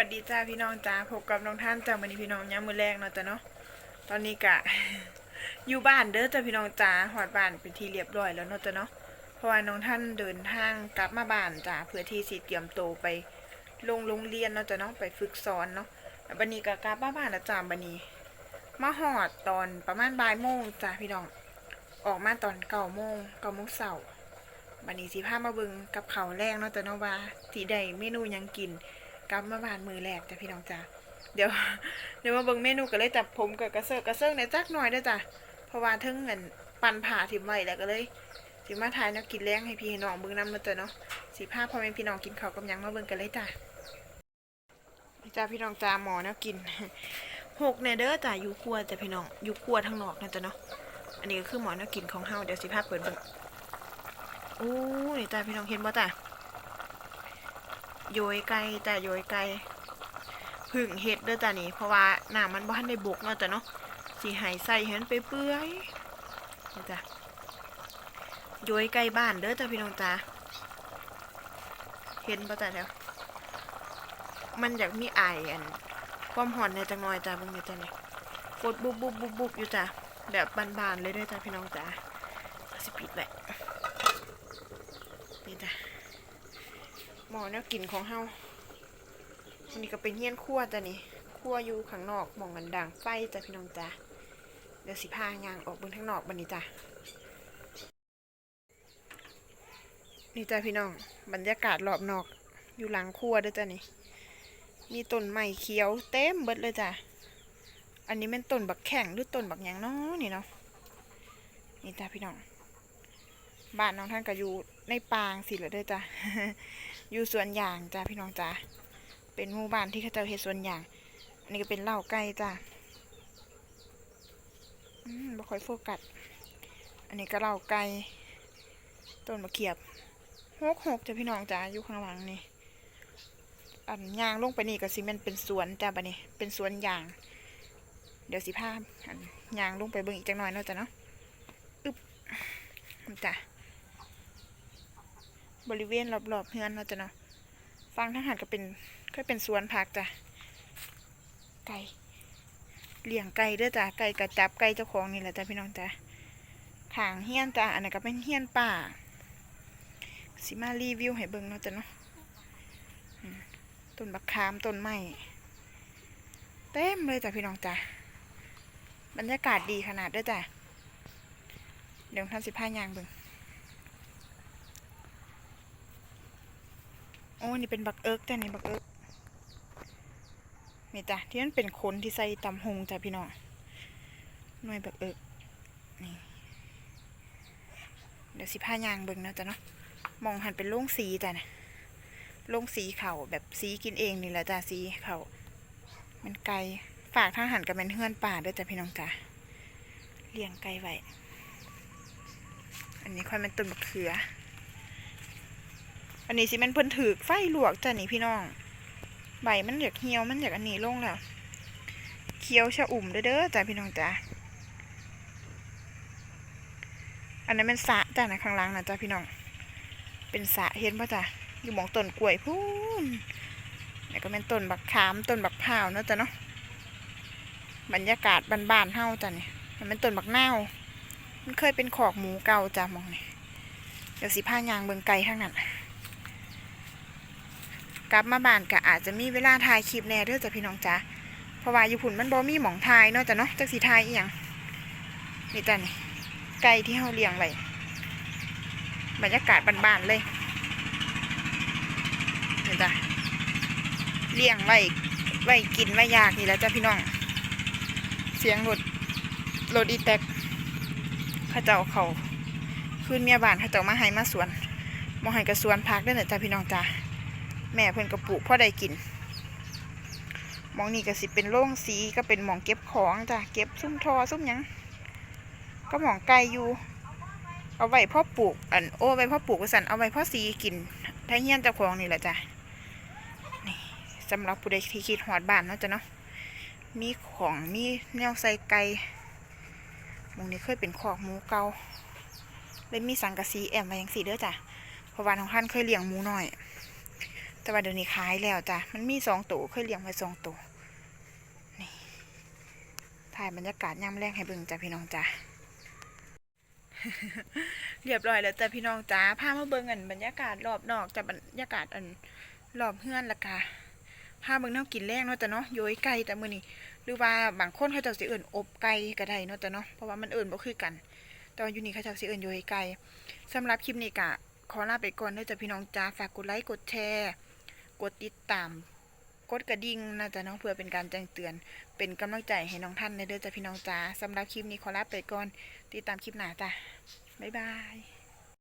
วัสดีจ้าพี่น้องจ้าพบกับน้องท่านจ้าวันนี้พี่น้องย้ำมือแรกเนาะจ้าเนาะตอนนี้กะอยู่บ้านเด้อจ้าพี่น้องจ้าหอดบ้านเป็นที่เรียบร้อยแล้วเนาะจ้าเนาะเพราะว่าน้องท่านเดินทางกลับมาบ้านจ้าเพื่อที่สิเตรียมโตไปลงโรงเรียนเนาะจ้าเนาะไปฝึกสอนเนาะบันนี้ก็กลับมาบ้านแล้วจ้าบันนี้มาหอดตอนประมาณบ่ายโมงจ้าพี่น้องออกมาตอนเก้าโมงเก้าโมงเสาร์บันนี้สิพามาบิ่งกับเขาแรกเนาะจ้าเนาะว่าสีใดเมนูยังกิน กลับมาบ้านมือแรกจ้ะพี่น้องจ้ะเดี๋ยว เดี๋ยวมาเบิ่งเมนูกันเลยจับผมกับกระเซาะกระเซิงเนี่ยจักหน่อยด้วยจ้ะเพราะว่าเทึงเงินปันผ่าถิ่มไว้แล้วก็เลยสิมาถ่ายนวกินแล้งให้พี่น้องเบิ่งน้ำมาจ้ะเนาะสิพาพอแม่พี่น้องกินข้าวกับยังมาเบิ่งกันเลยจ้ะนี่จ้ะพี่น้องจ้าหมอแนวกินหกเนี่ยเด้อจ้ะอยู่ครัวจ้ะพี่น้องอยู่ครัวทางนอกนะจ้ะเนาะอันนี้ก็คือหมอแนวกินของเฮาเดี๋ยวสิพาเปิดเบิ่งโอ้นี่จ้ะพี่น้องเห็นบ่จ้ะ โยยไก่จ้ะโยยไก่ผึ่งเห็ดเด้อจ้ะนี่เพราะว่าหน้ำมันบ่ทันได้บกเนาะจ้ะเนาะสิใหายใส่ให้มันไปเปื่อยนี่จ้ะโยยไก่บ้านเด้อจ้ะพี่น้องจ้าเห็นบ่ะจ้ะแล้วมันอยากมีไออันความหอนในจังน้อยจ้ะเบิ่งนี่จ้ะนี่ฟดบุบบุบบุบบุบอยู่จ้ะแบบบานๆเลยเด้อจ้ะพี่น้องจ้าเอาสิปิดไว้นี่จ้ะ ห มอแนวกินของเฮาอันนี้ก็เป็นเฮี้ยนครัวจ้ะนี่ครัวอยู่ข้างนอกหมองกันดังไฟจ้ะพี่น้องจ้ะเดี๋ยวสิพายางออกเบิ่งข้างนอกบันนี้จ้ะนี่จ้ะพี่น้องบรรยากาศรอบนอกอยู่หลังครัวเด้อจ้ะนี่มีต้นไม้เขียวเต็มเบิดเลยจ้ะอันนี้เป็นต้นบักแข่งหรือต้นบักหยังเนาะนี่เนาะนี่จ้ะพี่น้องบ้านน้องท่านก็อยู่ในปางสิเหลือเด้อจ้ะ อยู่สวนยางจ้าพี่น้องจ้าเป็นหมู่บ้านที่เขาเจ้าเฮ็ดสวนยาง อันนี้ก็เป็นเหล้าไก่จ้าอืมบ่ค่อยโฟกัส อันนี้ก็เหล้าไก่ต้นมะเขียบหกหกจ้าพี่น้องจ้าอยู่ข้างหลังนี่ อันยางลงไปนี่ก็สิแมันเป็นสวนจ้าบัดนี้เป็นสวนยาง เดี๋ยวสิพาพอันยางลงไปเบิ่งอีกจังหน่อยเนาะจ้ะเนาะอึบจ้ะ บริเวณรอบๆเฮือนเนาะจ้ะเนาะฟังทหารก็เป็นก็เป็นสวนผักจ้ะไก่เลี้ยงไก่เด้อจ้ะไก่กระจับไก่เจ้าของนี่แหละจ้ะพี่น้องจ้ะขางเฮียนจ้ะอันนี้ก็เป็นเฮียนป่าสิมารีวิวให้เบิ่งเนาะจ้ะเนาะต้นบักขามต้นไม้เต็มเลยจ้ะพี่น้องจ้ะบรรยากาศดีขนาดเด้อจ้ะเดี๋ยวท่านสิพายางเบิ่ง โอ้นี่เป็นบักเอิกจ้ะนี่บักเอิกนี่จ้ะที่นั่นเป็นคนที่ใส่ตำหงจ้ะพี่น้องหน่วยบักเอิกนี่เดี๋ยวสิผ้ายางเบิ่งนะจ้ะเนาะมองหันเป็นโล่งสีจ้ะนะโล่งสีเขาแบบสีกินเองนี่แหละจ้ะสีเขามันไกลฝากทางหันกับเป็นเฮือนป่าด้วยจ้ะพี่น้องจ้ะเลี้ยงไก่ไว้อันนี้ค่อยเป็นต้นมะเขือ อันนี้สิมันเพิ่นถือไฟลวกจ้ะนี่พี่น้อง ใบมันอยากเหี่ยวมันอยากอันนี้ลงแล้ว เคี้ยวชะอุ่มเด้อเด้อจ้ะพี่น้องจ้ะอันนั้นเป็นสะจ้ะนะข้างล่างนะจ้ะพี่น้อง เป็นสะเห็นป่ะจ้ะอยู่หมองต้นกล้วยพูนแล้วก็เป็นต้นบักขามต้นบักพร้าวเนาะจ้ะเนาะ บรรยากาศบ้านๆเฮาจ้ะนี่มันเป็นต้นบักนามันเคยเป็นขอกหมูเก่าจ้ะมองนี่เดี๋ยวสิพายางเบิ่งไก่ข้างนั้น ลับมาบ้านก็อาจจะมีเวลาถ่ายคลิปแน่เด้อจ้ะพี่น้องจ้ะเพราะว่าอยู่พุ่นมันบ่มีหมองถ่ายเนาะจ้ะเนาะจักสิถ่ายอีหยังนี่จ้ะนี่ไก่ที่เฮาเลี้ยงไว้บรรยากาศบ้านๆเลยนี่จ้ะเลี้ยงไว้ไว้กินไว้ยากนี่แล้วจ้ะพี่น้อง เสียงรถรถอีแตกข้าเจ้าเขาขึ้นเมียบ้านข้าเจ้ามาให้มาสวนมาให้กับสวนพักเด้อเนอะจ้ะพี่น้องจ้ะ แม่เพิ่นกระปลูกพ่อได้กินมองนี่ก็สิเป็นโล่งสีก็เป็นหมองเก็บของจ้ะเก็บซุ้มทอซุ้มยังก็หมองไก่อยู่เอาไว้พ่อปลูกอันโอ้ไว้พ่อปลูกสันเอาไว้พ่อสีกินถ้าเฮี้ยนเจ้าของนี่แหละจ้ะนี่สำหรับผู้ใดที่คิดหอดบ้านเนาะจ้ะเนาะมีของมีแนวใส่ไก่มองนี้เคยเป็นคอกหมูเกาเลยมีสังกะสีแอมไว้ยังสีเด้อจ้ะเพราะว่าทางท่านเคยเลี้ยงหมูหน้อย แต่ว่าเดี๋ยวนี้ขายแล้วจ้ะ มันมีสองตัวเคยเลี้ยงไว้สองตัว นี่ ถ่ายบรรยากาศย่ำแรงให้เบิ่งจ้ะพี่น้องจ้ะ เรียบร้อยแล้วจ้ะพี่น้องจ้าพามาเบิ่งอันบรรยากาศรอบนอกจ้ะบรรยากาศอันรอบเฮือนละกะพาเบิ่งแนวกินแรงเนาะจ้ะเนาะโยยไก่แต่มื้อนี้หรือว่าบางคนเขาเจ้าสิเอิ้นอบไก่ก็ได้เนาะจ้ะเนาะ เพราะว่ามันเอิ้นบ่คือกัน แต่ว่าอยู่นี่เขาเจ้าสิเอิ้นโยยไก่สำหรับคลิปนี้กะขอลาไปก่อนเด้อจ้ะพี่น้องจ้าฝากกดไลค์กดแชร์ กดติดตาม กดกระดิ่งนะจ๊ะน้องเพื่อเป็นการแจ้งเตือน เป็นกำลังใจให้น้องท่านในเด้อจ้ะพี่น้องจ้าสำหรับคลิปนี้ขอลาไปก่อน ติดตามคลิปหน้าจ้ะบ๊ายบาย